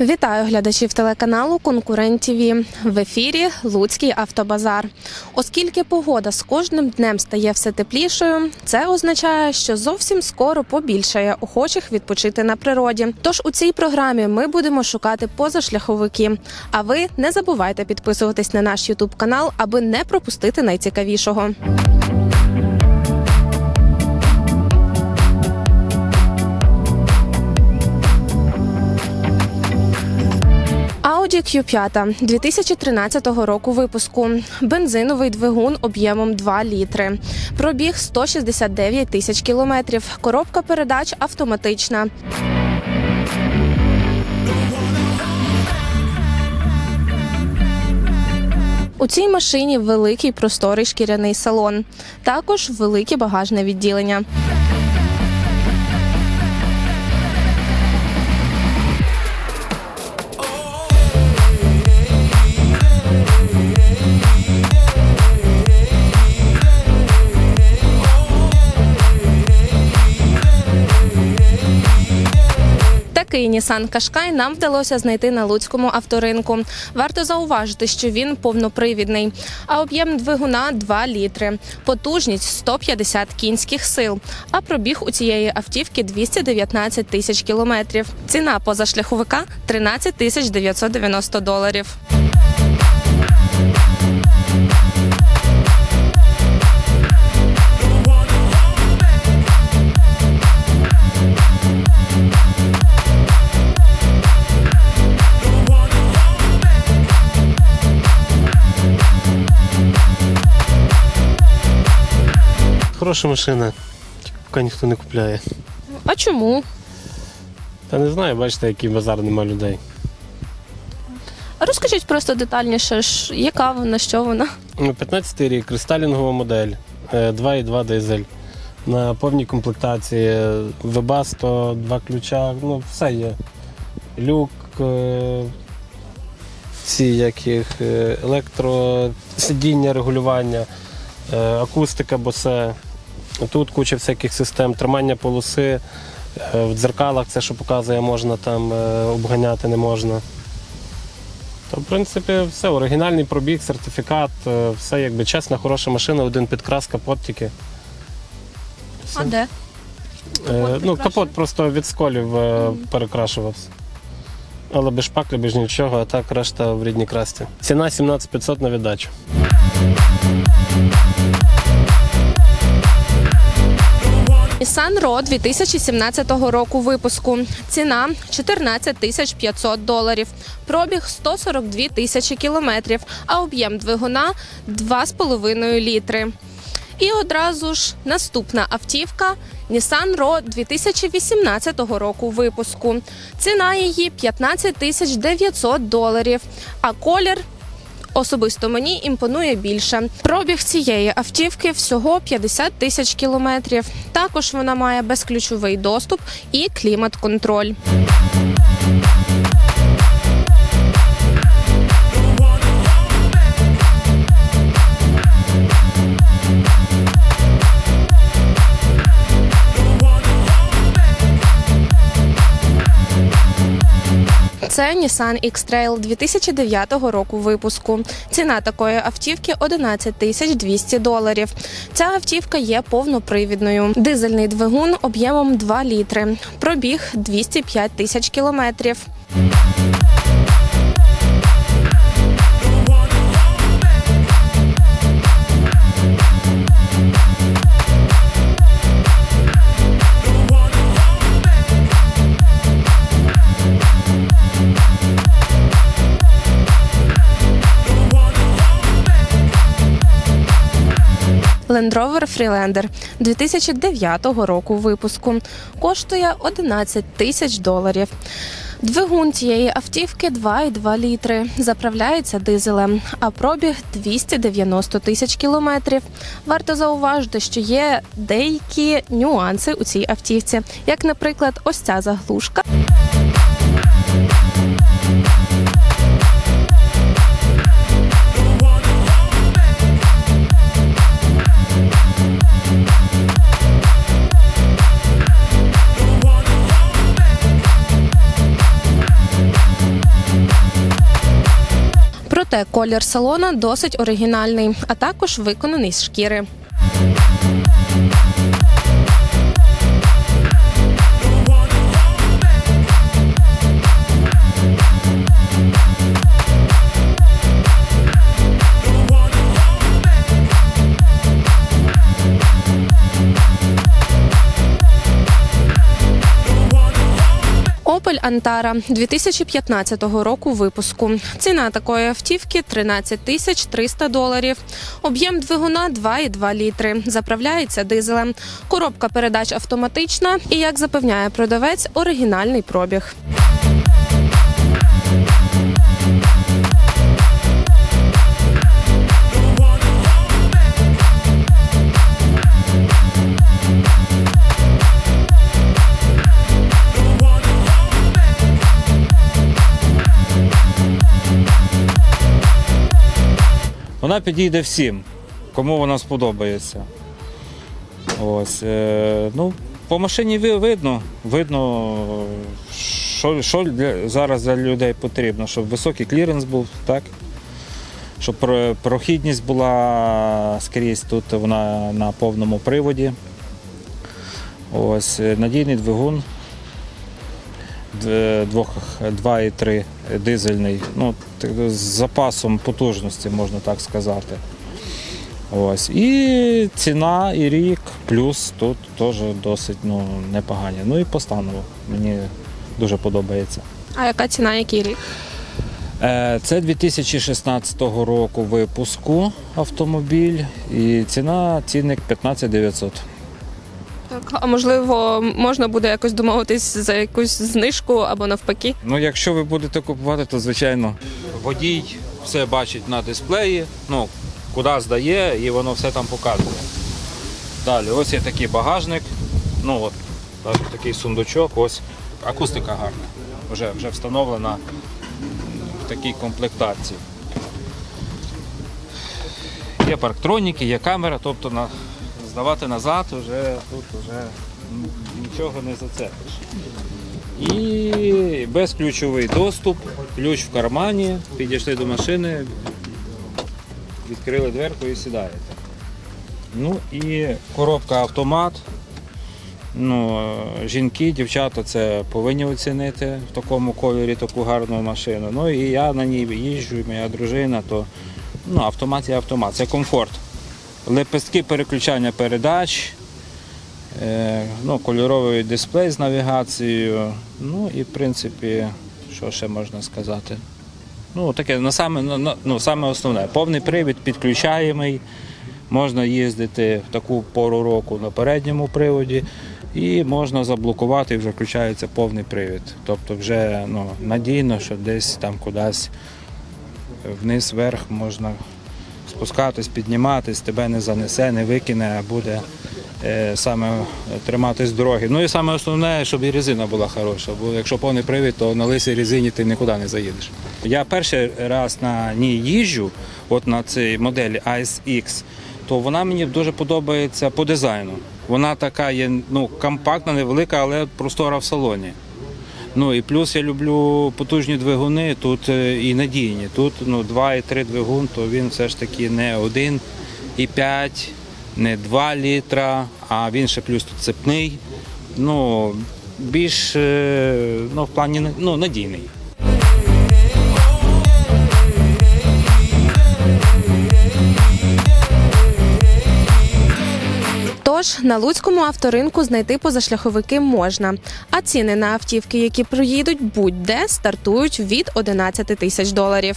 Вітаю глядачів телеканалу Конкурент ТВ. В ефірі Луцький автобазар. Оскільки погода з кожним днем стає все теплішою, це означає, що зовсім скоро побільшає охочих відпочити на природі. Тож у цій програмі ми будемо шукати позашляховики. А ви не забувайте підписуватись на наш Ютуб канал, аби не пропустити найцікавішого. Audi Q5 2013 року випуску. Бензиновий двигун об'ємом 2 літри. Пробіг 169 тисяч кілометрів. Коробка передач автоматична. У цій машині великий просторий шкіряний салон, також велике багажне відділення. Такий Нісан Кашкай нам вдалося знайти на луцькому авторинку. Варто зауважити, що він повнопривідний, а об'єм двигуна 2 літри, потужність 150 кінських сил. А пробіг у цієї автівки 219 тисяч кілометрів. Ціна позашляховика 13 тисяч 990 доларів. Хороша машина, тільки поки ніхто не купляє. А чому? Та не знаю, бачите, який базар нема людей. Розкажіть просто детальніше, ж, яка вона, що вона. Ну, 15 рік, рестайлінгова модель, е, 2,2 дизель. На повній комплектації Webasto, два ключа, ну все є. Люк, е, ці як їх, е, електросидіння, регулювання, е, акустика, босе. Тут куча всяких систем, тримання полоси. е, В дзеркалах це, що показує, можна там е, обганяти, не можна. То, в принципі, все, оригінальний пробіг, сертифікат, е, все якби чесна, хороша машина, один підкрас, капот тільки. Все. А де? Е, ну, капот просто від сколів е, перекрашувався. Але без шпаклі, без нічого, а так решта в рідній красті. Ціна 17500 на віддачу. Nissan Rogue 2017 року випуску. Ціна 14 тисяч 500 доларів. Пробіг 142 тисячі кілометрів, а об'єм двигуна 2,5 літри. І одразу ж наступна автівка Nissan Rogue 2018 року випуску. Ціна її 15 тисяч 900 доларів, а колір Особисто мені імпонує більше. Пробіг цієї автівки всього 50 тисяч кілометрів. Також вона має безключовий доступ і клімат-контроль. Це Nissan X-Trail 2009 року випуску. Ціна такої автівки 11 тисяч 200 доларів. Ця автівка є повнопривідною. Дизельний двигун об'ємом 2 літри. Пробіг 205 тисяч кілометрів. Land Rover Freelander 2009 року випуску коштує 11 тисяч доларів. Двигун цієї автівки 2,2 літри. Заправляється дизелем, а пробіг 290 тисяч кілометрів. Варто зауважити, що є деякі нюанси у цій автівці, як, наприклад, ось ця заглушка. Проте колір салона досить оригінальний, а також виконаний з шкіри. Antara 2015 року випуску. Ціна такої автівки 13 тисяч 300 доларів. Об'єм двигуна 2,2 літри. Заправляється дизелем. Коробка передач автоматична і, як запевняє продавець, оригінальний пробіг. Вона підійде всім, кому вона сподобається. Ось, е, ну, по машині видно, видно, що, що для, зараз для людей потрібно, щоб високий кліренс був, так? щоб прохідність була скрізь тут вона на повному приводі. Ось, е, надійний двигун. Д- Двох 2,3 дизельний, ну, з запасом потужності, можна так сказати. Ось. І ціна, і рік, плюс тут теж досить ну, непогані. Ну і по стану мені дуже подобається. А яка ціна, який рік? Е, Це 2016 року випуску автомобіль і ціна цінник 15 900. Так, а можливо, можна буде якось домовитись за якусь знижку або навпаки. Ну, якщо ви будете купувати, то звичайно водій все бачить на дисплеї, ну, куди здає, і воно все там показує. Далі, ось є такий багажник. Ну от, навіть такий сундучок, ось акустика гарна. Вже, вже встановлена в такій комплектації. Є парктроніки, є камера, тобто на, здавати назад вже тут вже нічого не зацепиш. І безключовий доступ, ключ в кармані, підійшли до машини, відкрили дверку і сідаєте. Ну і коробка автомат. Ну, е, жінки, дівчата це повинні оцінити в такому кольорі таку гарну машину. Ну і я на ній їжджу, і моя дружина, то ну, автомат є автомат, це комфорт. Лепестки переключання передач, Е, ну, кольоровий дисплей з навігацією. Ну і в принципі, що ще можна сказати? Ну, таке на саме, на- ну, саме основне. Повний привід підключаємий. Можна їздити в таку пору року на передньому приводі, і можна заблокувати, і вже включається повний привід. Тобто вже ну, надійно, що десь там кудись вниз вверх можна спускатись, підніматись, тебе не занесе, не викине, а буде е, саме триматись дороги. Ну і саме основне, щоб і резина була хороша, бо якщо повний привід, то на лисій резині ти нікуди не заїдеш. Я перший раз на ній їжджу, от на цій моделі Ice X, то вона мені дуже подобається по дизайну. Вона така є ну, компактна, невелика, але простора в салоні. Ну і плюс я люблю потужні двигуни тут е, і надійні. Тут ну, 2,3 двигун, то він все ж таки не 1,5, не 2 літра, а він ще плюс тут цепний. Ну, більш е, ну, в плані ну, надійний. Тож на луцькому авторинку знайти позашляховики можна. А ціни на автівки, які проїдуть будь-де, стартують від 11 тисяч доларів.